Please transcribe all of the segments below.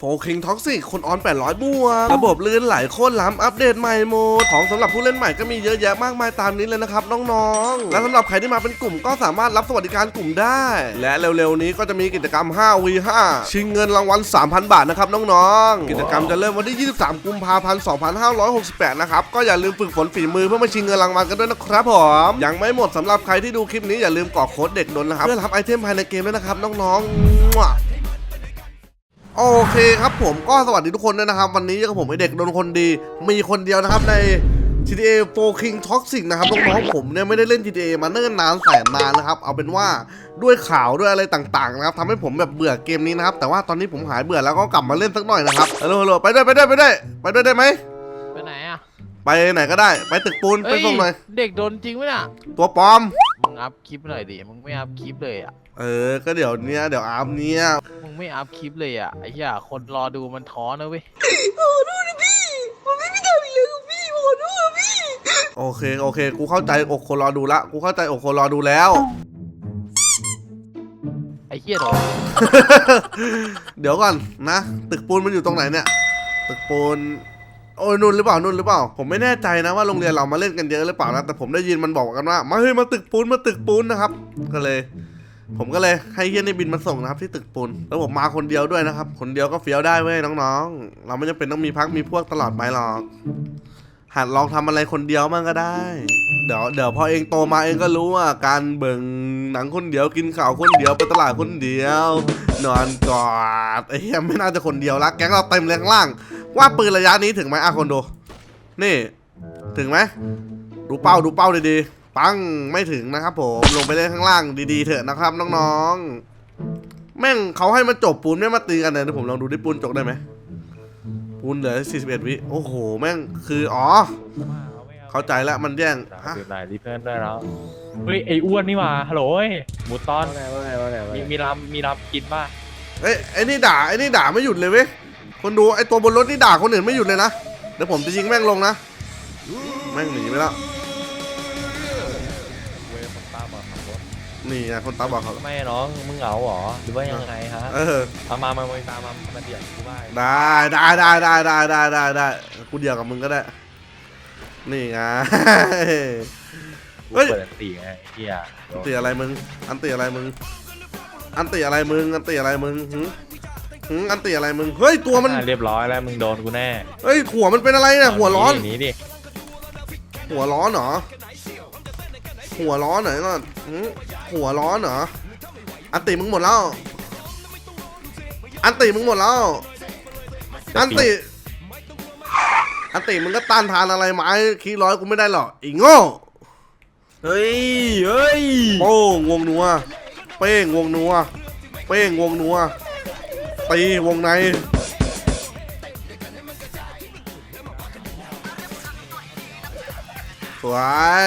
โฟคิงท็อกซิกคนออน800บวกระบบลื่นไหลโคตรล้ำอัปเดตใหม่หมด ของสำหรับผู้เล่นใหม่ก็มีเยอะแยะมากมายตามนี้เลยนะครับน้องๆ และสำหรับใครที่มาเป็นกลุ่มก็สามารถรับสวัสดิการกลุ่มได้ และเร็วๆนี้ก็จะมีกิจกรรม 5v5 ชิงเงินรางวัล 3,000 บาทนะครับน้องๆ กิจกรรมจะเริ่มวันที่ 23 กุมภาพันธ์ 2568 นะครับ ก็อย่าลืมฝึกฝนฝีมือเพื่อมาชิงเงินรางวัลกันด้วยนะครับผมยังไม่หมดสำหรับใครที่ดูคลิปนี้อย่าลืมกรอกโค้ดเด็กดนนะครับเพื่อรับไอเทมภายในเกมด้วยนะครับน้องๆ โอเคครับผมก็สวัสดีทุกคนด้วยนะครับ วันนี้กับผมไอเด็กโดนคนดี มีคนเดียวนะครับใน GTA 4 King Toxic นะครับน้องๆผมเนี่ยไม่ได้เล่น GTA มาเนิ่นนานแสนนานนะครับ เอาเป็นว่าด้วยข่าวด้วยอะไรต่างๆนะครับทำให้ผมแบบเบื่อเกมนี้นะครับ แต่ว่าตอนนี้ผมหายเบื่อแล้วก็กลับมาเล่นสักหน่อยนะครับฮัลโหลฮัลโหลไปด้วยไปด้วยไปด้วยไปด้วยได้ไหมไปไหนอะไปไหนก็ได้ไปตึกปูนไปส่งหน่อยเด็กโดนจริงไหมน่ะตัวปลอมมึงอัพคลิปหน่อยดิมึงไม่อัพคลิปเลยอะ เออ ก็เดี๋ยวเนี้ยเดี๋ยวอาร์มเนี้ยมึงไม่อัพคลิปเลยอะไอ้เหี้ยคนรอดูมันท้อนะเว้ยโอเคโอเค กูเข้าใจอกคนรอดูละ กูเข้าใจอกคนรอดูแล้ว ไอ้เหี้ยโดนเดี๋ยวก่อนนะตึกปูนมันอยู่ตรงไหนเนี่ย ตึกปูนโอ้ยนุ่นหรือเปล่านุ่นหรือเปล่า ผมไม่แน่ใจนะว่าโรงเรียนเรามาเล่นกันเยอะหรือเปล่านะแต่ผมได้ยินมันบอกกันว่า มาเฮ้ยมาตึกปูนมาตึกปูนนะครับ ก็เลย ผมก็เลยให้เฮียนี่บินมาส่งนะครับที่ตึกปูนแล้วผมมาคนเดียวด้วยนะครับ คนเดียวก็เฟี้ยวได้เว้ยน้องๆ เราไม่จำเป็นต้องมีพักมีพวกตลอดไปหรอก หัดลองทำอะไรคนเดียวมั่งก็ได้ เดี๋ยวเดี๋ยวพอเองโตมาเองก็รู้ว่าการเบิ่งหนังคนเดียวกินข้าวคนเดียวไปตลาดคนเดียว นอนกอดไอ้เหี้ยไม่น่าจะคนเดียวละแก๊งเราเต็มเลยข้างล่าง ว่าปืนระยะนี้ถึงไหมอะคนดู นี่ ถึงไหมดูเป้าดูเป้าดีๆ ปังไม่ถึงนะครับผมลงไปเล่นข้างล่างดีๆเถอะนะครับน้องๆ แม่งเขาให้มาจบปูนไม่มาตีกันเลยเดี๋ยวผมลองดูที่ปูนจบได้ไหมปูนเหลือ41 วิโอ้โห แม่งคืออ๋อ เข้าใจแล้วมันแย่งฮะดื่มหน่อยรีเพื่อนด้วยแล้วเฮ้ยไอ้อ้วนนี่หว่าฮัลโหลเฮ้ยหมูตอน ว่าไงว่าไงว่าไงว่ามีไงมีรำมีรำกินป่ะเอ้ยไอ้นี่ด่าไอ้นี่ด่าไม่หยุดเลยเว้ยคนดูไอ้ตัวบนรถนี่ด่าคนอื่นไม่หยุดเลยนะเดี๋ยวผมจะยิงแม่งลงนะแม่งหนีไปแล้ว บรถนี่ไงคนตาบอกเขาทำไมน้องมึงเหงาเหรอหรือว่ายังไงฮะเออเอามามามาตามมามาเดี่ยวกูบ้างได้ได้ได้ได้ได้ได้ได้ได้กูเดียวกับมึงก็ได้นี่ไงกูเฮ้ยเปิดอันตีไงไอ้เฮียอันตีอะไรมึง อันตีอะไรมึง อันตีอะไรมึง อันตีอะไรมึงหึหึอันตีอะไรมึง เฮ้ยตัวมันอะเรียบร้อยแล้วมึงโดนกูแน่ เฮ้ยหัวมันเป็นอะไรเนี่ยหัวร้อนหนีดิหัวร้อนเหรอ หัวร้อนเหรอก่อนหึหัวร้อนเหรอ อันติมึงหมดแล้ว อันติมึงหมดแล้ว อันติ อันติมึงก็ต้านทานอะไรไม้คีร้อยกูไม่ได้หรอกอีโง่ เฮ้ย เฮ้ย โป้งวงนัว เป้งวงนัว เป้งวงนัว ตีวงในสวย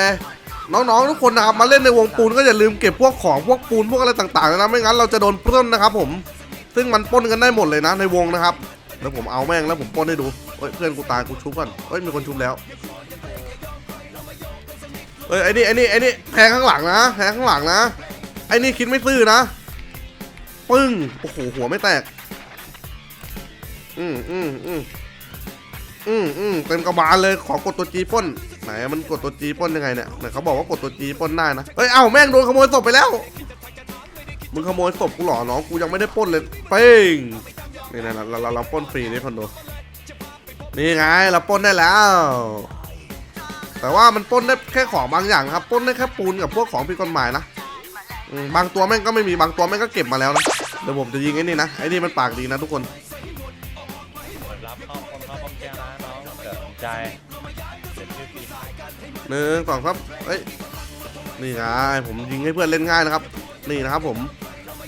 น้องๆทุกคนนะครับมาเล่นในวงปูนก็อย่าลืมเก็บพวกของพวกปูนพวกอะไรต่างๆนะไม่งั้นเราจะโดนปล้นนะครับผมซึ่งมันปล้นกันได้หมดเลยนะในวงนะครับแล้วผมเอาแม่งแล้วผมปล้นให้ดูเฮ้ยเพื่อนกูตายกูชุบก่อนเฮ้ยมีคนชุบแล้วเฮ้ยไอ้นี่ไอ้นี่ไอ้นี่แทงข้างหลังนะแทงข้างหลังนะไอ้นี่คิดไม่ซื่อนะปึ้งโอ้โหหัวไม่แตก อืมอืมอืมอืมอืมเต็มกระบาลเลยขอกดตัวจีปล้น นมันกดตัวจีป้นยังไงเนี่ยไหนเขาบอกว่ากดตัวจีป้นได้นะเฮ้ยเอ้าแม่งโดนขโมยศพไปแล้วมึงขโมยศพกูหรอน้องกูยังไม่ได้ป้นเลยเป้งนี่นะเราเราเราป้นฟรีนี่คอนโดนี่ไงเราป้นได้แล้ว แต่ว่ามันป้นได้แค่ของบางอย่างครับป้นได้แค่ปูนกับพวกของผิดกฎหมายนะบางตัวแม่งก็ไม่มีบางตัวแม่งก็เก็บมาแล้วนะเดี๋ยวผมจะยิงไอ้นี่นะไอ้นี่มันปากดีนะทุกคนรับเข้าคนเข้าป้อมแก้วนะน้องเกิดใจ หนึ่งสองครับเฮ้ยนี่ไงผมยิงให้เพื่อนเล่นง่ายนะครับ นี่นะครับผม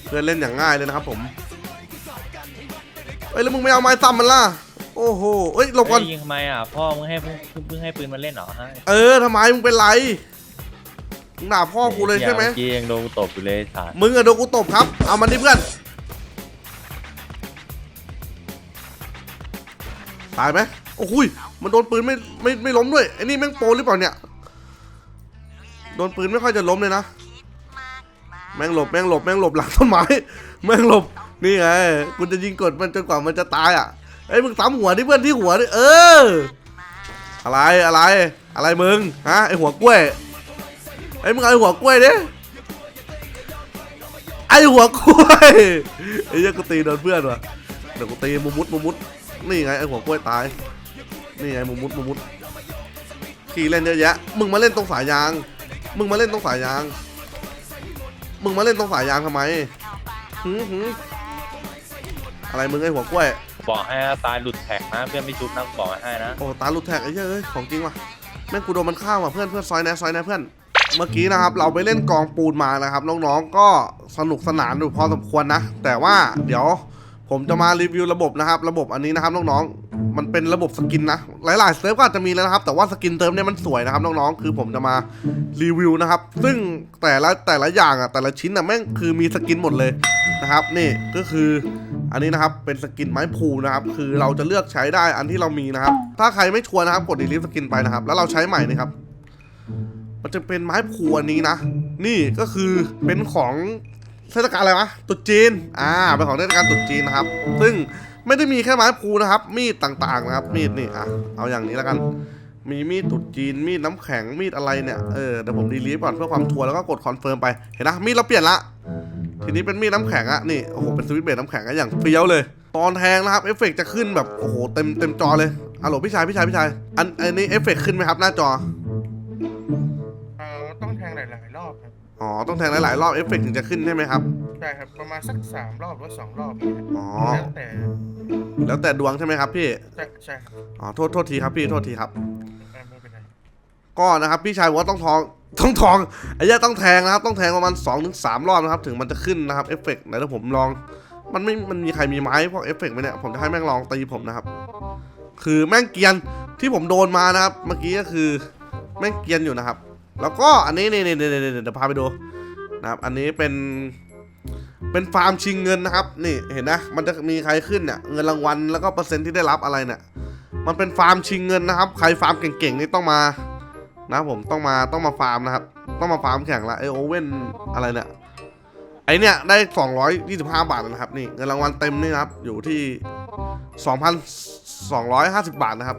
เพื่อนเล่นอย่างง่ายเลยนะครับ ผมเอ้ยแล้วมึงไม่เอาไม้ซ้ำมันล่ะโอ้โหเอ้ยหลบก่อนเฮ้ยยิงทำไมอะพ่อมึงให้เพิ่งเพิ่งให้ปืนมาเล่นเหรอฮะเออทำไมมึงเป็นไรมึงด่าพ่อกูเลยใช่ไหมเมื่อกี้ยังโดนกูตบอยู่เลยสารมึงอะโดนกูตบครับ เอามันดิเพื่อนตายไหมโอ้โหยมันโดนปืนไม่ไม่ไม่ล้มด้วยไอ้นี่แม่งโปรหรือเปล่าเนี่ย โดนปืนไม่ค่อยจะล้มเลยนะ แม่งหลบแม่งหลบแม่งหลบหลังต้นไม้ แม่งหลบ นี่ไงกูจะยิงกดมันจนกว่ามันจะตายอะเอ้มึงซ้ำหัวที่เพื่อนที่หัวดิเออ อะไรอะไร อะไรมึงฮะไอหัวกล้วยไอ้มึงเอาไอหัวกล้วยดิไอหัวกล้วยไอ้เหี้ยกูตีโดนเพื่อนว่ะเดี๋ยวกูตีมุมุดมุมุดนี่ไงไอหัวกล้วยตาย นี่ไงมุมุดมุมุดขี่เล่นเยอะแยะ มึงมาเล่นตรงสายยาง มึงมาเล่นตรงสายยาง มึงมาเล่นตรงสายยางทำไมหืมหืมอะไรมึงไอหัวกล้วย บอกให้ตายหลุดแท็กนะเพื่อนไม่ชุบนะบอกให้นะ โอ้ตาหลุดแท็กไอ้เหี้ยเอ้ยของจริงว่ะแม่งกูโดนมันฆ่าว่ะเพื่อนเพื่อนซอยแนะซอยแนะเพื่อน เมื่อกี้นะครับ เราไปเล่นกองปูนมานะครับ น้องๆก็สนุกสนานอยู่พอสมควรนะ แต่ว่าเดี๋ยวผมจะมารีวิวระบบนะครับ ระบบอันนี้นะครับน้องๆ มันเป็นระบบสกินนะ หลายๆเซิร์ฟก็อาจจะมีแล้วนะครับ แต่ว่าสกินเติมเนี่ยมันสวยนะครับน้องๆ คือผมจะมารีวิวนะครับ ซึ่งแต่ละแต่ละอย่างอะแต่ละชิ้นอะแม่งคือมีสกินหมดเลยนะครับนี่ก็คืออันนี้นะครับเป็นสกินไม้พูนะครับคือเราจะเลือกใช้ได้อันที่เรามีนะครับ ถ้าใครไม่ชัวร์นะครับกดดีลิทสกินไปนะครับ แล้วเราใช้ใหม่นะครับ มันจะเป็นไม้พูอันนี้นะ นี่ก็คือเป็นของเทศกาลอะไรวะตรุษจีนอ่าเป็นของเทศกาลตรุษจีนนะครับ ซึ่ง ไม่ได้มีแค่ไม้พูนะครับ มีดต่างๆนะครับ มีดนี่อะเอาอย่างนี้แล้วกัน มีมีดตรุษจีน มีดน้ำแข็ง มีดอะไรเนี่ย เออเดี๋ยวผมดีลีทก่อนเพื่อความชัวร์แล้วก็กดคอนเฟิร์มไป เห็นนะ มีดเราเปลี่ยนละ ทีนี้เป็นมีดน้ำแข็งอะนี่ โอ้โห เป็นสวิตช์เบรดน้ำแข็งอะอย่างเฟี้ยวเลย ตอนแทงนะครับ เอฟเฟกต์จะขึ้นแบบ โอ้โห เต็มเต็มจอเลยอะโหลพี่ชาย พี่ชาย พี่ชาย อัน อันนี้เอฟเฟกต์ขึ้นไหมครับหน้าจอ เอ่อต้องแทงหลายๆรอบครับ อ๋อ ต้องแทงหลายๆรอบ เอฟเฟกต์ถึงจะขึ้นใช่ไหมครับ ใช่ครับประมาณสักสามรอบหรือสองรอบเนี่ยครับอ๋อ แล้วแต่แล้วแต่ดวงใช่ไหมครับพี่ ใช่ใช่ครับอ๋อ โทษโทษทีครับพี่ โทษทีครับไม่ไม่เป็นไรก็นะครับพี่ชายบอกว่าต้องทองต้องทองไอ้เหี้ยต้องแทงนะครับต้องแทงประมาณ2อถึงสรอบนะครับถึงมันจะขึ้นนะครับเอฟเฟกต์ไหนถ้าผมลอง มันไม่มันมีใครมีไม้พวกเอฟเฟกต์ไหมเนี่ยผมจะให้แม่งลองตีผมนะครับ คือแม่งเกรียนที่ผมโดนมานะครับ เมื่อกี้ก็คือแม่งเกรียนอยู่นะครับ แล้วก็อันนี้นี่นี่นี่นี่เดี๋ยวพาไปดูนะครับอันนี้เป็น เป็นฟาร์มชิงเงินนะครับ นี่เห็นนะ มันจะมีใครขึ้นเนี่ยเงินรางวัลแล้วก็เปอร์เซ็นต์ที่ได้รับอะไรเนี่ยมันเป็นฟาร์มชิงเงินนะครับ ใครฟาร์มเก่งๆนี่ต้องมา นะผมต้องมาต้องมาฟาร์มนะครับ ต้องมาฟาร์มแข่งละไอโอเว่นอะไรเนี่ยไอเนี่ยได้ 225 บาทนะครับนี่เงินรางวัลเต็มนี่นะครับ อยู่ที่ 2,250 บาทนะครับ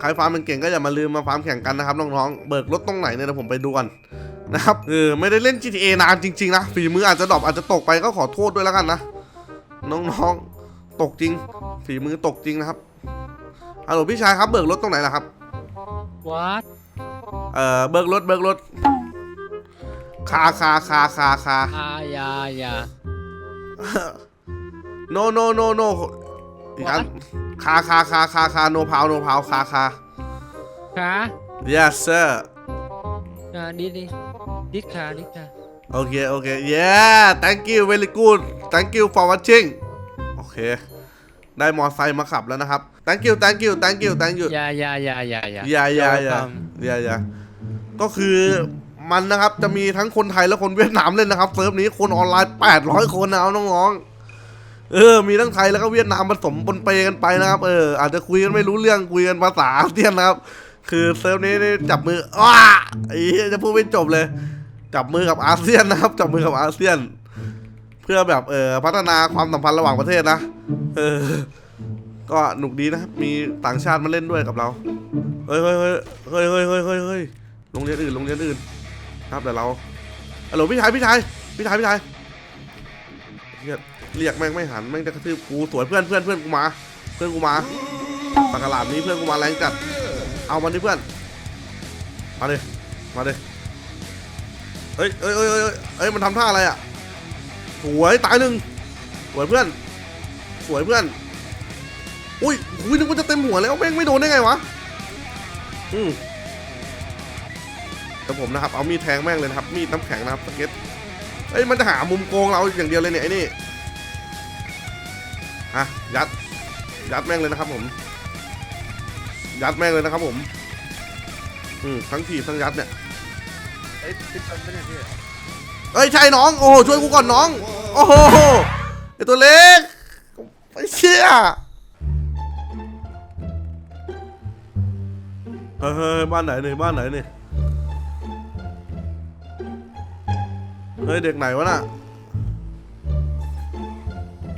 ใครฟาร์มเป็นเก่งก็อย่ามาลืมมาฟาร์มแข่งกันนะครับน้องๆเบิกรถตรงไหนเนี่ยเดี๋ยวผมไปดูกัน นะครับเออไม่ได้เล่น GTA นานจริงๆนะฝีมืออาจจะดรอปอาจจะตกไปก็ขอโทษด้วยแล้วกันนะน้องๆตกจริง ฝีมือตกจริงนะครับฮัลโหลพี่ชายครับเบิกรถตรงไหนล่ะครับวัดเอ่อเบิกรถเบิกรถคาคาคาคาคาอายายาโนโนโนโนอีกครั้งคาคาคาคาคาโนพาวโนพาวคาคาขา yes sir อ่าดิดิ ดิดขาดิดขาโอเค โอเค yeah thank you very good thank you for watching โอเค ได้มอไซค์มาขับแล้วนะครับ thank you thank you thank you thank you ยายายายายาอย่าอย่าอย่าอย่าอย่าก็คือมันนะครับจะมีทั้งคนไทยและคนเวียดนามเล่นนะครับเซิร์ฟนี้คนออนไลน์ 800 คนนะเอาน้องๆเออ มีทั้งไทยแล้วก็เวียดนามผสมปนเปกันไปนะครับ เออ อาจจะคุยกันไม่รู้เรื่องคุยกันภาษาอาเซียนนะครับ คือเซิร์ฟนี้นี่จับมือว้าไอ้เหี้ยจะพูดไม่จบเลย จับมือกับอาเซียนนะครับ จับมือกับอาเซียน เพื่อแบบเออพัฒนาความสัมพันธ์ระหว่างประเทศนะ เออ ก็หนุกดีนะ มีต่างชาติมาเล่นด้วยกับเรา เฮ้ยเฮ้ยเฮ้ยเฮ้ยเฮ้ยเฮ้ยเฮ้ยโรงเรียนอื่นโรงเรียนอื่น ครับเดี๋ยวเราฮัลโหลพี่ชายพี่ชายพี่ชายพี่ชายเรียกเรียกแม่งไม่หันแม่งจะกระทืบกูสวยเพื่อนเพื่อนเพื่อนกูมา เพื่อนกูมาปากกาลามนี้เพื่อนกูมาแรงจัด เอามันดิเพื่อน มาเลยมาเลย เฮ้ยเฮ้ยเฮ้ยเฮ้ยเฮ้ยมันทำท่าอะไรอะสวยตายหนึ่งสวยเพื่อน สวยเพื่อน อุ้ยอุ้ยนึกว่าจะเต็มหัวแล้วแม่งไม่โดนได้ไงวะ อืมแต่ผมนะครับ เอามีดแทงแม่งเลยนะครับ มีดน้ำแข็งนะครับสเก็ตเอ้ยมันจะหามุมโกงเราอย่างเดียวเลยเนี่ยไอ้นี่ฮะยัด ยัดแม่งเลยนะครับผม ยัดแม่งเลยนะครับผม อืมทั้งทีบทั้งยัดเนี่ย เอ้ยติดกันไม่ได้พี่เอ้ยใช่น้อง โอ้โหช่วยกูก่อนน้อง โอ้โหไอตัวเล็กไอ้เชี่ยเฮ้ยเฮ้ยบ้านไหนเนี่ยบ้านไหนเนี่ยเฮ้ยเด็กไหนวะน่ะ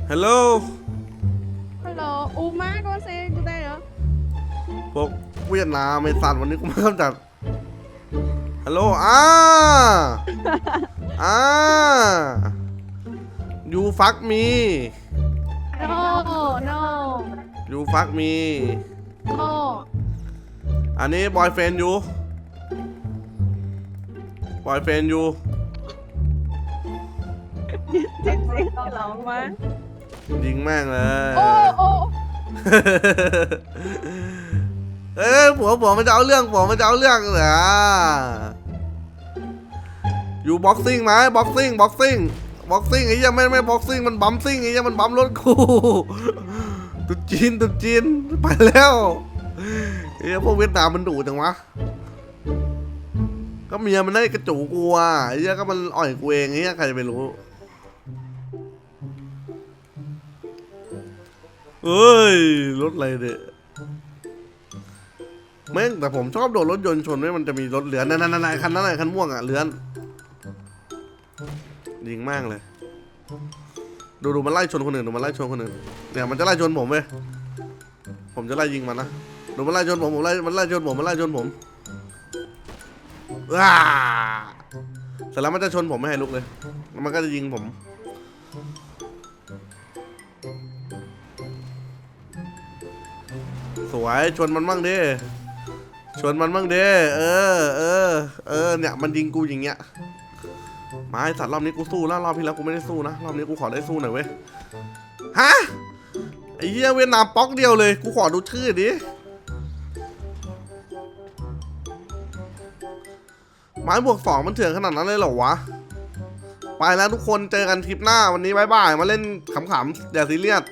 ฮัลโหล Hello, Uma con xe của đây hả? พวกเวียดนามไอ้สัตว์วันนี้กูมาจัด ฮัลโหลอ่าอ่า you fuck me No, no, you fuck me no. อันนี้ boyfriend you boyfriend you Chết xịt lộn quá. ยิงแม่งเลย Ô, ô. เอ้ผัวผัวมันจะเอาเรื่องผัวมันจะเอาเรื่องเหรออยู่บ็อกซิ่งไหมบ็อกซิ่งบ็อกซิ่งบ็อกซิ่งไอ้ยังไม่ไม่บ็อกซิ่งมันบัมซิ่งไอ้ยังมันบัมรถกูตุ๊จีนตุ๊จีนไปแล้วไอ้ยพวกเวียดนามมันดุจังวะก็เมียมันได้กระจูกูอะไอ้เหี้ยก็มันอ่อยกูเองไอ้เหี้ยใครจะไปรู้เอ้ยรถอะไรเนี่ย แม่งแต่ผมชอบโดนรถยนต์ชนไม่มันจะมีรถเหลือนนั่นนั่นคันนั้นไหนคันม่วงอะเหลือนยิงม่งเลย ดูดูมันไล่ชนคนอื่นดูมันไล่ชนคนอื่นเนี่ยมันจะไล่ชนผมเว้ยผมจะไล่ยิงมันนะดูมันไล่ชนผมผมไล่มันไล่ชนผมมันไล่ชนผมว้าเสร็จแล้วมันจะชนผมไม่ให้ลุกเลยแล้วมันก็จะยิงผม สวยชนมันบ้างดิ ชวนมันบ้างเด้เออเออเออเนี่ยมันยิงกูอย่างเงี้ยมาไอสัตว์รอบนี้กูสู้แล้วรอบที่แล้วกูไม่ได้สู้นะรอบนี้กูขอได้สู้หน่อยเว้ยฮะไอ้เหี้ยเวียดนามป๊อกเดียวเลยกูขอดูชื่อดิไม้บวกสองมันเถื่อนขนาดนั้นเลยเหรอวะไปแล้วทุกคนเจอกันทริปหน้าวันนี้บายบายมาเล่นขำๆอย่าซีเรียส